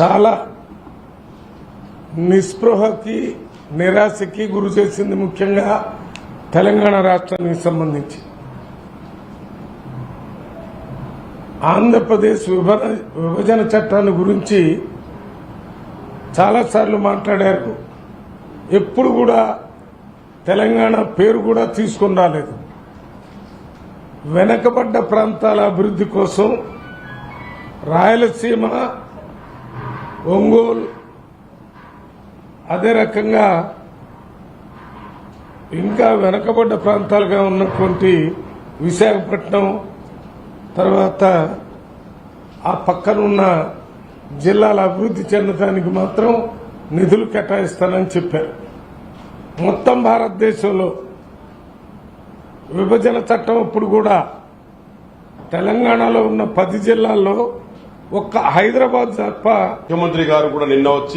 చాలా నిస్పృహకి నిరాశకి గురి చేసింది ముఖ్యంగా తెలంగాణ రాష్ట్రానికి సంబంధించి. ఆంధ్రప్రదేశ్ విభజన విభజన చట్టాన్ని గురించి చాలాసార్లు మాట్లాడారు. ఎప్పుడు కూడా తెలంగాణ పేరు కూడా తీసుకుని రాలేదు. వెనకబడ్డ ప్రాంతాల అభివృద్ధి కోసం రాయలసీమ ఒంగోలు. అదే రకంగా ఇంకా వెనకబడ్డ ప్రాంతాలుగా ఉన్నటువంటి విశాఖపట్నం తర్వాత ఆ పక్కనున్న జిల్లాల అభివృద్ధి చెందడానికి మాత్రం నిధులు కేటాయిస్తానని చెప్పారు. మొత్తం భారతదేశంలో విభజన చట్టం ఇప్పుడు కూడా తెలంగాణలో ఉన్న పది జిల్లాల్లో ఒక్క హైదరాబాద్ తప్ప ముఖ్యమంత్రి గారు కూడా నిన్న వచ్చి